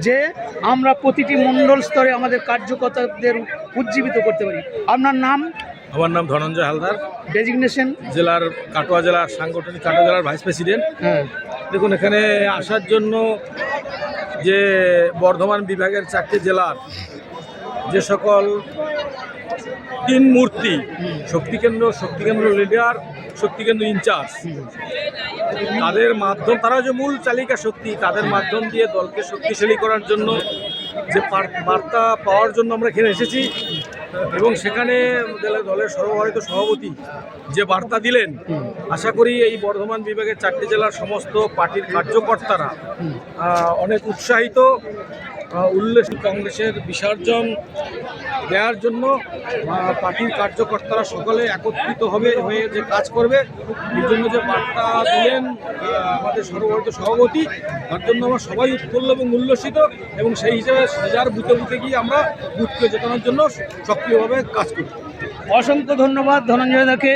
যে আমরা প্রতিটি মণ্ডল স্তরে আমাদের কার্যকর্তাদের উজ্জীবিত করতে পারি। আপনার নাম? আমার নাম ধনঞ্জয় হালদার। ডেজিগনেশন জেলার কাটোয়া জেলার সাংগঠনিক কাটোয়া জেলার ভাইস প্রেসিডেন্ট হ্যাঁ। দেখুন এখানে আসার জন্য যে বর্ধমান বিভাগের চারটি জেলার যে সকল তিন মূর্তি শক্তিকেন্দ্র শক্তিকেন্দ্র লিডার শক্তিকেন্দ্র ইনচার্জ তাদের মাধ্যম, তারা যে মূল চালিকা শক্তি, তাদের মাধ্যম দিয়ে দলকে শক্তিশালী করার জন্য যে বার্তা পাওয়ার জন্য আমরা এখানে এসেছি। এবং সেখানে দলের সর্বভারতীয় সভাপতি যে বার্তা দিলেন, আশা করি এই বর্ধমান বিভাগের চারটি জেলার সমস্ত পার্টির কার্যকর্তারা অনেক উৎসাহিত। উল্লেখ কংগ্রেসের বিসর্জন দেওয়ার জন্য পার্টির কার্যকর্তারা সকলে একত্রিত হবে, হয়ে যে কাজ করবে, এই জন্য যে বার্তা দিলেন আমাদের সর্বভারতীয় সভাপতি, তার জন্য আমরা সবাই উৎফুল্ল এবং উল্লসিত, এবং সেই হিসেবে যার বুথে বুথে গিয়ে আমরা বুথকে জেতানোর জন্য সক্রিয়ভাবে কাজ করি অসংখ্য ধন্যবাদ ধনঞ্জয় দাকে।